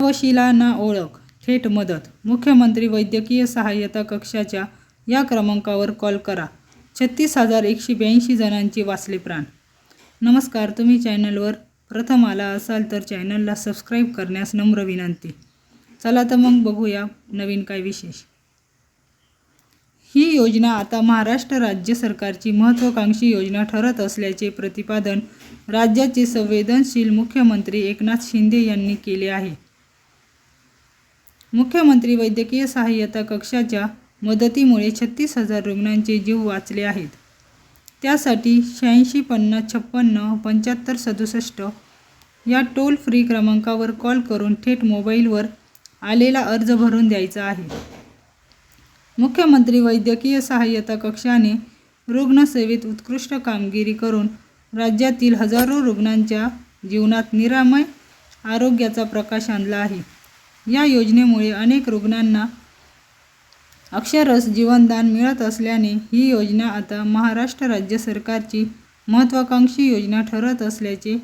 प्रवाशिलांना ओळख थेट मदत. मुख्यमंत्री वैद्यकीय सहाय्यता कक्षाच्या या क्रमांकावर कॉल करा. छत्तीस हजार एकशे ब्याऐंशी जणांचे वाचले प्राण. नमस्कार तुम्ही चॅनलवर प्रथम आला असाल तर चॅनलला सबस्क्राईब करण्यास नम्र विनंती. चला तर मग बघूया नवीन काय विशेष. ही योजना आता महाराष्ट्र राज्य सरकारची महत्त्वाकांक्षी योजना ठरत असल्याचे प्रतिपादन राज्याचे संवेदनशील मुख्यमंत्री एकनाथ शिंदे यांनी केले आहे. मुख्यमंत्री वैद्यकीय सहाय्यता कक्षाच्या मदतीमुळे छत्तीस हजार रुग्णांचे जीव वाचले आहेत. त्यासाठी शहाऐंशी पन्नास छप्पन्न पंच्याहत्तर सदुसष्ट या टोल फ्री क्रमांकावर कॉल करून थेट मोबाईलवर आलेला अर्ज भरून द्यायचा आहे. मुख्यमंत्री वैद्यकीय सहाय्यता कक्षाने रुग्णसेवेत उत्कृष्ट कामगिरी करून राज्यातील हजारो रुग्णांच्या जीवनात निरामय आरोग्याचा प्रकाश आणला आहे. या योजनेमुळे अनेक रुग्णांना अक्षरश जीवनदान मिळत असल्याने ही योजना आता महाराष्ट्र राज्य सरकारची महत्त्वाकांक्षी योजना ठरत असल्याचे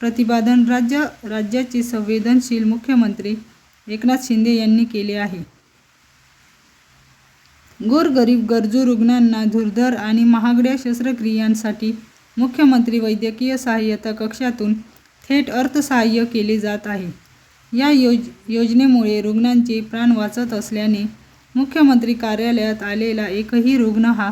प्रतिपादन राज्य राज्याचे संवेदनशील मुख्यमंत्री एकनाथ शिंदे यांनी केले आहे. गोरगरीब गरजू रुग्णांना दुर्धर आणि महागड्या शस्त्रक्रियांसाठी मुख्यमंत्री वैद्यकीय सहाय्यता कक्षातून थेट अर्थसहाय्य केले जात आहे. या योज योजनेमुळे रुग्णांचे प्राण वाचत असल्याने मुख्यमंत्री कार्यालयात आलेला एकही रुग्ण हा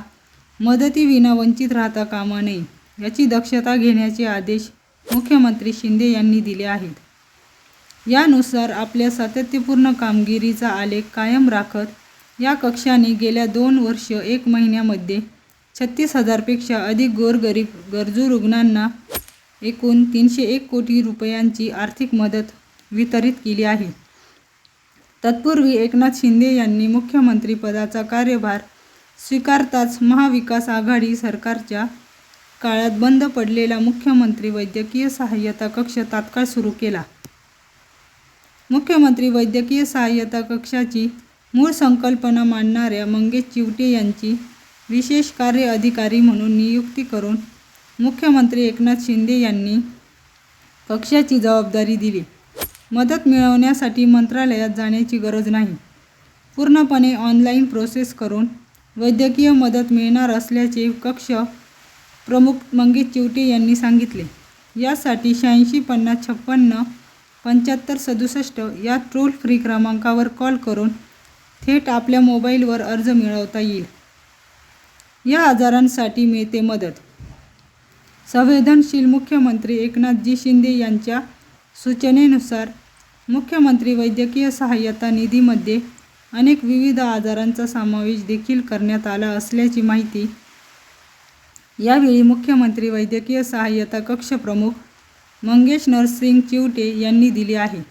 मदतीविना वंचित राहता कामा नये याची दक्षता घेण्याचे आदेश मुख्यमंत्री शिंदे यांनी दिले आहेत. यानुसार आपल्या सातत्यपूर्ण कामगिरीचा आलेख कायम राखत या कक्षाने गेल्या दोन वर्ष एक महिन्यामध्ये छत्तीस हजारपेक्षा अधिक गोरगरीब गरजू रुग्णांना एकूण तीनशे एक कोटी रुपयांची आर्थिक मदत वितरित केली आहे. तत्पूर्वी एकनाथ शिंदे यांनी मुख्यमंत्रीपदाचा कार्यभार स्वीकारताच महाविकास आघाडी सरकारच्या काळात बंद पडलेला मुख्यमंत्री वैद्यकीय सहाय्यता कक्ष तात्काळ सुरू केला. मुख्यमंत्री वैद्यकीय सहाय्यता कक्षाची मूळ संकल्पना मांडणाऱ्या मंगेश चिवटे यांची विशेष कार्य अधिकारी म्हणून नियुक्ती करून मुख्यमंत्री एकनाथ शिंदे यांनी कक्षाची जबाबदारी दिली. मदत मिळवण्यासाठी मंत्रालयात जाण्याची गरज नाही. पूर्णपणे ऑनलाईन प्रोसेस करून वैद्यकीय मदत मिळणार असल्याचे कक्ष प्रमुख मंगेश चिवटे यांनी सांगितले. यासाठी शहाऐंशी पन्नास छप्पन्न पंच्याहत्तर सदुसष्ट या टोल फ्री क्रमांकावर कॉल करून थेट आपल्या मोबाईलवर अर्ज मिळवता येईल. या आजारांसाठी मिळते मदत. संवेदनशील मुख्यमंत्री एकनाथजी शिंदे यांच्या सूचनेनुसार मुख्यमंत्री वैद्यकीय सहाय्यता निधीमध्ये अनेक विविध आजारांचा समावेश देखील करण्यात आला असल्याची माहिती यावेळी मुख्यमंत्री वैद्यकीय सहाय्यता कक्षप्रमुख मंगेश नरसिंग चिवटे यांनी दिली आहे.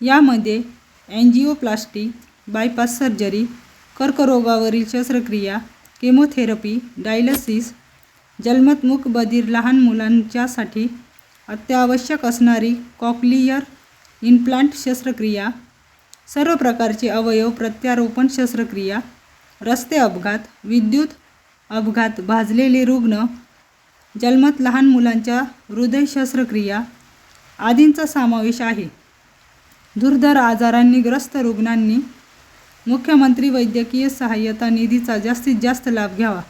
यामध्ये अँजिओप्लास्टी बायपास सर्जरी कर्करोगावरील शस्त्रक्रिया केमोथेरपी डायलसिस जन्मत बधीर लहान मुलांच्यासाठी अत्यावश्यक असणारी कॉक्लियर इम्प्लांट शस्त्रक्रिया सर्व प्रकारचे अवयव प्रत्यारोपण शस्त्रक्रिया रस्ते अपघात विद्युत अपघात भाजलेले रुग्ण जन्मत लहान मुलांच्या हृदय शस्त्रक्रिया आदींचा समावेश आहे. दुर्धर आजारांनी ग्रस्त रुग्णांनी मुख्यमंत्री वैद्यकीय सहाय्यता निधीचा जास्तीत जास्त लाभ घ्यावा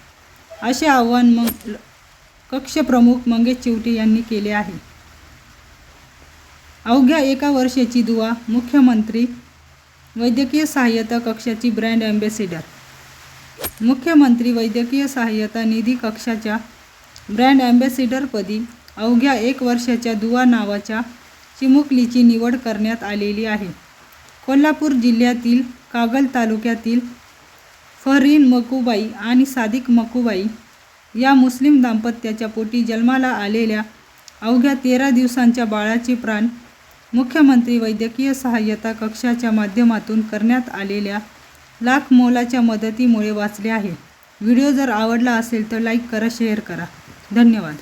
असे आवाहन मग कक्षप्रमुख मंगेश चिवटे यांनी केले आहे. अवघ्या एका वर्षाची दुवा मुख्यमंत्री वैद्यकीय सहाय्यता कक्षाची ब्रँड ॲम्बेसिडर मुख्यमंत्री वैद्यकीय सहाय्यता निधी कक्षाच्या ब्रँड ॲम्बॅसिडरपदी अवघ्या एक वर्षाच्या दुवा नावाच्या चिमुकलीची निवड करण्यात आलेली आहे. कोल्हापूर जिल्ह्यातील कागल तालुक्यातील फरीन मकुबाई आणि सादिक मकुबाई या मुस्लिम दाम्पत्याच्या पोटी जन्माला आलेल्या अवघ्या तेरा दिवसांच्या बाळाचे प्राण मुख्यमंत्री वैद्यकीय सहाय्यता कक्षाच्या माध्यमातून करण्यात आलेल्या लाख मोलाच्या मदतीमुळे वाचले आहे. व्हिडिओ जर आवडला असेल तर लाईक करा शेअर करा. धन्यवाद.